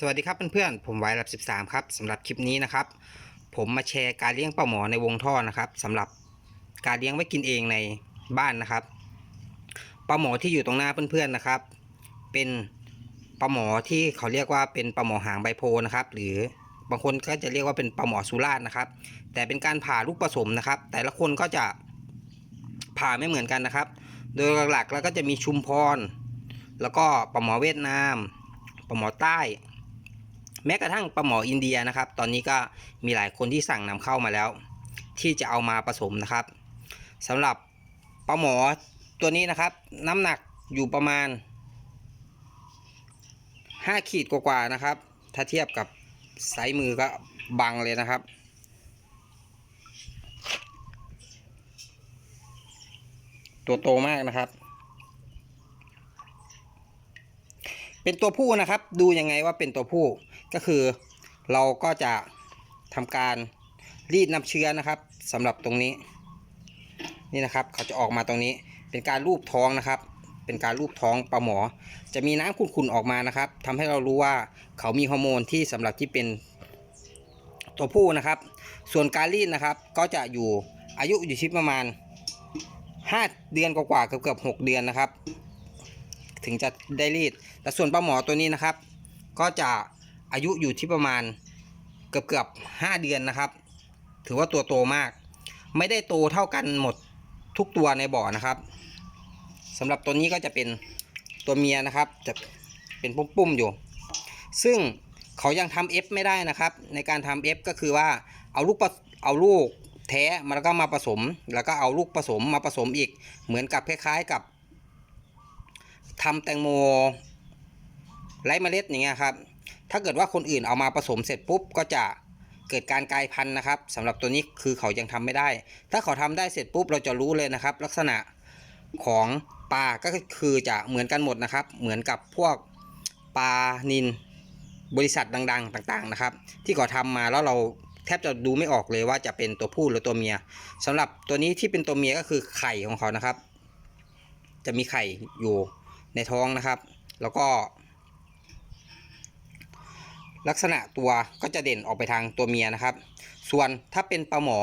สวัสดีครับเพื่อนๆ ผมไวรับ 13 ครับสำหรับคลิปนี้นะครับ ผมมาแชร์การเลี้ยงปลาหมอในวงท่อนะครับสำหรับการเลี้ยงไว้กินเองในบ้านนะครับปลาหมอที่อยู่ตรงหน้าเพื่อนๆนะครับ เป็นปลาหมอที่เขาเรียกว่าเป็นปลาหมอหางใบโพนะครับ หรือบางคนก็จะเรียกว่าเป็นปลาหมอสุราส์นะครับ แต่เป็นการผ่าลูกผสมนะครับ แต่ละคนก็จะผ่าไม่เหมือนกันนะครับ โดยหลักๆแล้วก็จะมีชุมพร แล้วก็ปลาหมอเวียดนามปลาหมอใต้ แม้กระทั่งปลาหมออินเดียนะครับ ตอนนี้ก็มีหลายคนที่สั่งนำเข้ามาแล้ว ที่จะเอามาผสมนะครับสำหรับปลาหมอตัวนี้นะครับ น้ำหนักอยู่ประมาณ 5 ขีดกว่าๆนะครับ ถ้าเทียบกับไซส์มือก็บังเลยนะครับตัวโตมากนะครับ เป็นตัวผู้นะครับ ดูยังไงว่าเป็นตัวผู้ ก็คือเราก็จะทำการรีดน้ำเชื้อนะครับสำหรับตรงนี้ นี่นะครับเขาจะออกมาตรงนี้ เป็นการรูปท้องนะครับ เป็นการรูปท้องปลาหมอ จะมีน้ำขุ่นๆออกมานะครับทำให้เรารู้ว่าเขามีฮอร์โมนที่สำหรับที่เป็นตัวผู้นะครับ ส่วนการรีดนะครับก็จะอยู่อายุอยู่ที่ประมาณ 5 เดือนกว่าๆเกือบๆ6เดือนนะครับ ถึงจะได้รีด แต่ส่วนปลาหมอตัวนี้นะครับ ก็จะ อายุอยู่ที่ประมาณเกือบเกือบห้าเดือนนะครับ ถือว่าตัวโตมาก ไม่ได้โตเท่ากันหมดทุกตัวในบ่อนะครับสำหรับตัวนี้ก็จะเป็นตัวเมียนะครับ จะเป็นปุ้มๆอยู่ ซึ่งเขายังทำเอฟไม่ได้นะครับ ในการทำเอฟก็คือว่าเอาลูกเอาลูกแท้มาแล้วก็มาผสม แล้วก็เอาลูกผสมมาผสมอีก เหมือนกับคล้ายๆกับทำแตงโมไร้เมล็ดอย่างเงี้ยครับ ถ้าเกิดว่าคนอื่นเอามาผสมเสร็จปุ๊บก็จะเกิดการกลายพันธุ์นะครับสำหรับตัวนี้คือเขายังทำไม่ได้ ถ้าเขาทำได้เสร็จปุ๊บเราจะรู้เลยนะครับ ลักษณะของปลาก็คือจะเหมือนกันหมดนะครับ เหมือนกับพวกปลานินบริษัทดัง ๆ ต่างๆนะครับ ที่เขาทำมาแล้วเราแทบจะดูไม่ออกเลยว่าจะเป็นตัวผู้หรือตัวเมียสำหรับตัวนี้ที่เป็นตัวเมียก็คือไข่ของเขานะครับ จะมีไข่อยู่ในท้องนะครับ แล้วก็ ลักษณะตัวก็จะเด่นออกไปทางตัวเมียนะครับ ส่วนถ้าเป็นปลาหมอ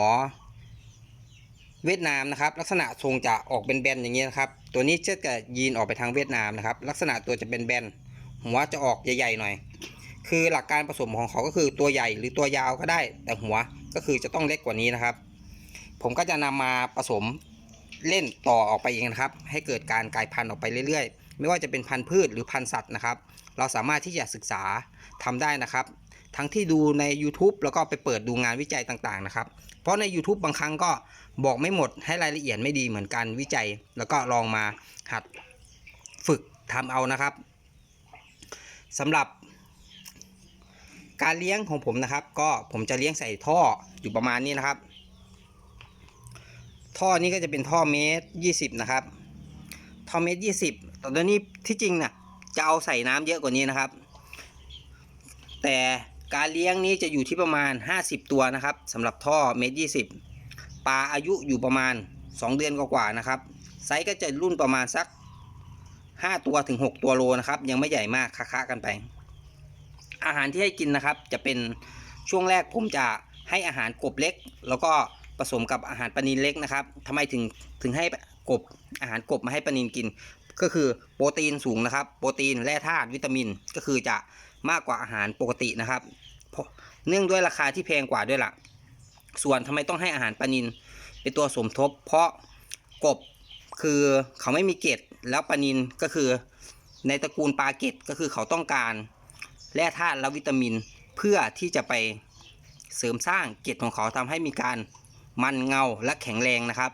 เวียดนามนะครับ ลักษณะทรงจะออกเป็นแบนอย่างนี้นะครับ ตัวนี้จะจะยีนออกไปทางเวียดนามนะครับ ลักษณะตัวจะเป็นแบนหัวจะออกใหญ่ๆหน่อย คือหลักการผสมของเขาก็คือตัวใหญ่หรือตัวยาวก็ได้ แต่หัวก็คือจะต้องเล็กกว่านี้นะครับ ผมก็จะนำมาผสมเล่นต่อออกไปเองนะครับ ให้เกิดการกลายพันธุ์ออกไปเรื่อยๆ ไม่ว่าจะเป็นพันธุ์พืชหรือพันธุ์สัตว์นะครับ เราสามารถที่จะศึกษาทำได้นะครับ ทั้งที่ดูใน YouTube แล้วก็ไปเปิดดูงานวิจัยต่างๆนะครับ เพราะใน YouTube บางครั้งก็บอกไม่หมดให้รายละเอียดไม่ดีเหมือนกันวิจัย แล้วก็ลองมาหัดฝึกทำเอานะครับสำหรับการเลี้ยงของผมนะครับ ก็ผมจะเลี้ยงใส่ท่ออยู่ประมาณนี้นะครับ ท่อนี้ก็จะเป็นท่อเมตรยี่สิบนะครับ ท่อเมตรยี่สิบตอนนี้ที่จริงน่ะจะเอาใส่น้ำเยอะกว่านี้นะครับ แต่การเลี้ยงนี้จะอยู่ที่ประมาณ 50 ตัวนะครับสำหรับท่อเมตรยี่สิบปลาอายุอยู่ประมาณ 2 เดือนกว่าๆนะครับ ไซส์ก็จะรุ่นประมาณสัก 5 ตัวถึง 6 ตัวโลนะครับ ยังไม่ใหญ่มากค้าๆกันไป อาหารที่ให้กินนะครับ จะเป็นช่วงแรกผมจะให้อาหารกบเล็ก แล้วก็ ผสมกับอาหารปลานินเล็กนะครับทำไมถึงถึงให้กบอาหารกบมาให้ปลานินกิน ก็คือโปรตีนสูงนะครับ โปรตีนแร่ธาตุวิตามินก็คือจะมากกว่าอาหารปกตินะครับเนื่องด้วยราคาที่แพงกว่าด้วยล่ะ ส่วนทำไมต้องให้อาหารปลานินเป็นตัวสมทบ เพราะกบคือเขาไม่มีเกล็ดแล้วปลานินก็คือในตระกูลปลาเกล็ดก็คือเขาต้องการแร่ธาตุและวิตามิน เพื่อที่จะไปเสริมสร้างเกล็ดของเขาทำให้มีการ มันเงาและแข็งแรงนะครับ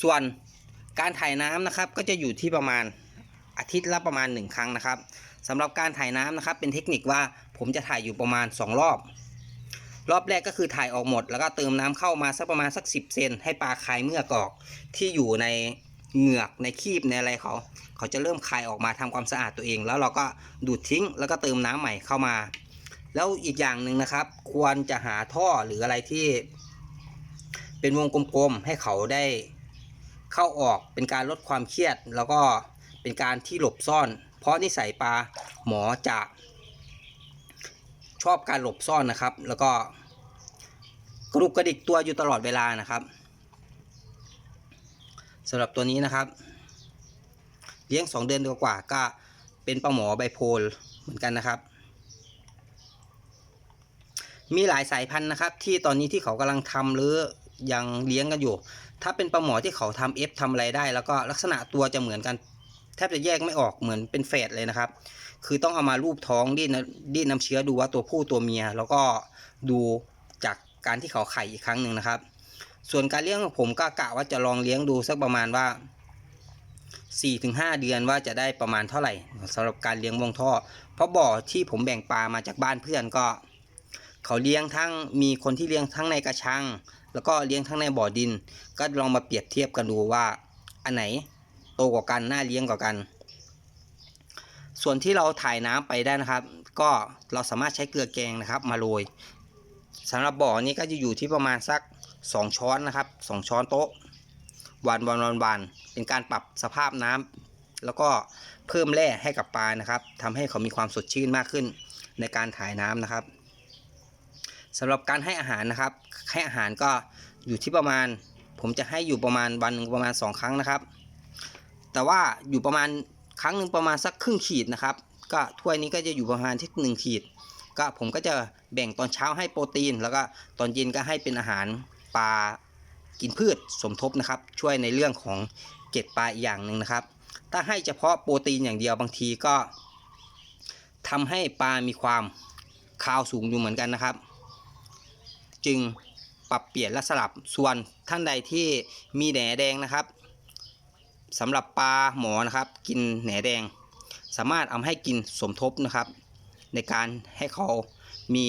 ส่วนการถ่ายน้ำนะครับก็จะอยู่ที่ประมาณอาทิตย์ละประมาณ 1 ครั้งนะครับสำหรับการถ่ายน้ำนะครับ เป็นเทคนิคว่าผมจะถ่ายอยู่ประมาณ 2 รอบ รอบแรกก็คือถ่ายออกหมด แล้วก็เติมน้ำเข้ามาสักประมาณสัก 10 เซนให้ปลาคายเมือกออก ที่อยู่ในเหงือกในคีบในอะไรเขา เขาจะเริ่มคายออกมาทำความสะอาดตัวเอง แล้วเราก็ดูดทิ้ง แล้วก็เติมน้ำใหม่เข้ามา แล้วอีกอย่างหนึ่งนะครับ ควรจะหาท่อหรืออะไรที่ เป็นวงกลมๆให้เขาได้เข้าออกเป็นการลดความเครียด แล้วก็เป็นการที่หลบซ่อน เพราะนิสัยปลาหมอจะชอบการหลบซ่อนนะครับ แล้วก็กระดุกกระดิกตัวอยู่ตลอดเวลานะครับสำหรับตัวนี้นะครับ เลี้ยง 2 เดือนกว่าๆก็เป็นปลาหมอไบโพลเหมือนกันนะครับ มีหลายสายพันธุ์นะครับ ที่ตอนนี้ที่เขากำลังทำหรือยังเลี้ยงกันอยู่ ถ้าเป็นปลาหมอที่เขาทำเอฟทำอะไรได้ แล้วก็ลักษณะตัวจะเหมือนกันแทบจะแยกไม่ออกเหมือนเป็นแฝดเลยนะครับ คือต้องเอามารูปท้องดิ้นดิ้นน้ำเชื้อดูว่าตัวผู้ตัวเมีย แล้วก็ดูจากการที่เขาไข่อีกครั้งหนึ่งนะครับ ส่วนการเลี้ยงของผมก็กะว่าจะลองเลี้ยงดูสักประมาณว่า 4-5 เดือนว่าจะได้ประมาณเท่าไหร่สำหรับการเลี้ยงวงท่อ เพราะบ่อที่ผมแบ่งปลามาจากบ้านเพื่อนก็ เขาเลี้ยงทั้งมีคนที่เลี้ยงทั้งในกระชัง แล้วก็เลี้ยงทั้งในบ่อดิน ก็ลองมาเปรียบเทียบกันดูว่า อันไหนโตกว่ากันน่าเลี้ยงกว่ากัน ส่วนที่เราถ่ายน้ำไปได้นะครับ ก็เราสามารถใช้เกลือแกงนะครับ มาโรยสำหรับบ่อนี้ก็จะอยู่ที่ประมาณสัก 2 ช้อนนะครับ 2 ช้อนโต๊ะวันวันวันวันเป็นการปรับสภาพน้ำแล้วก็เพิ่มแร่ให้กับปลานะครับทำให้เขามีความสดชื่นมากขึ้นในการถ่ายน้ำนะครับ สำหรับการให้อาหารนะครับ ให้อาหารก็อยู่ที่ประมาณ ผมจะให้อยู่ประมาณวันหนึ่งประมาณ 2 ครั้งนะครับ แต่ว่าอยู่ประมาณครั้งหนึ่งประมาณสักครึ่งขีดนะครับ ก็ถ้วยนี้ก็จะอยู่ประมาณที่หนึ่งขีด ก็ผมก็จะแบ่งตอนเช้าให้โปรตีน แล้วก็ตอนเย็นก็ให้เป็นอาหารปลากินพืชสมทบนะครับ ช่วยในเรื่องของเกล็ดปลาอีกอย่างหนึ่งนะครับ ถ้าให้เฉพาะโปรตีนอย่างเดียวบางทีก็ทำให้ปลามีความคาวสูงอยู่เหมือนกันนะครับ จึงปรับเปลี่ยนและสลับส่วนท่านใดที่มีแหนแดงนะครับสำหรับปลาหมอนะครับ กินแหนแดง สามารถเอาให้กินสมทบนะครับ ในการให้เขามี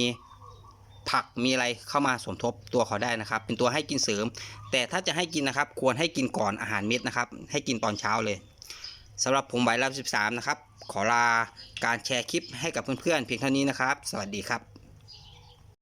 ผักมีอะไรเข้ามาสมทบตัวเขาได้นะครับ เป็นตัวให้กินเสริม แต่ถ้าจะให้กินนะครับ ควรให้กินก่อนอาหารเม็ดนะครับ ให้กินตอนเช้าเลยสำหรับผมใบรับ13 นะครับ ขอลาการแชร์คลิปให้กับเพื่อนๆเพียงเท่านี้นะครับ สวัสดีครับ